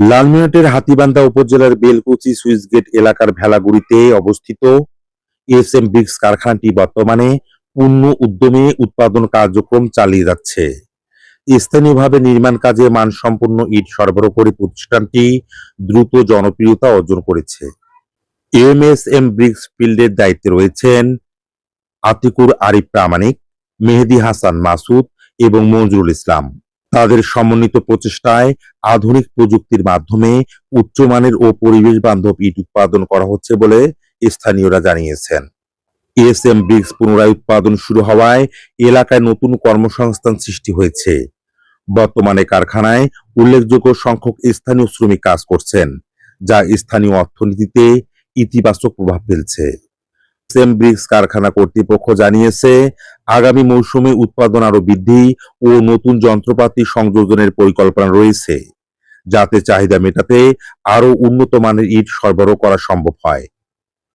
লালমিয়াটের হাতীবান্ধা উপজেলার বেলকুচি সুইচগেট এলাকার ভেলাগুড়িতে অবস্থিত এস এম ব্রিক্স কারখানাটি বর্তমানে পূর্ণ উদ্যমে উৎপাদন কার্যক্রম চালিয়ে যাচ্ছে। স্থানীয়ভাবে নির্মাণ কাজে মানসম্পন্ন ইট সরবরাহ করে প্রতিষ্ঠানটি দ্রুত জনপ্রিয়তা অর্জন করেছে। এম এস এম ব্রিক্স ফিল্ডের দায়িত্বে রয়েছেন আতিকুর আরিফ প্রামাণিক, মেহেদি হাসান মাসুদ এবং মঞ্জুরুল ইসলাম। তাদের সমন্বিত প্রচেষ্টায় আধুনিক প্রযুক্তির মাধ্যমে উচ্চমানের ও পরিবেশ বান্ধব ইট উৎপাদন করা হচ্ছে বলে স্থানীয়রা জানিয়েছেন। এস এম ব্রিক্স পুনরায় উৎপাদন শুরু হওয়ায় এলাকায় নতুন কর্মসংস্থান সৃষ্টি হয়েছে। বর্তমানে কারখানায় উল্লেখযোগ্য সংখ্যক স্থানীয় শ্রমিক কাজ করছেন, যা স্থানীয় অর্থনীতিতে ইতিবাচক প্রভাব ফেলছে। সেম ব্রিক্স কারখানা কর্তৃপক্ষ জানিয়েছে আগামী মৌসুমে উৎপাদন আরও বৃদ্ধি ও নতুন যন্ত্রপাতি সংযোজনের পরিকল্পনা রয়েছে। যাতে চাহিদা মেটাতে আরও উন্নত মানের ইট সরবরাহ করা সম্ভব হয়।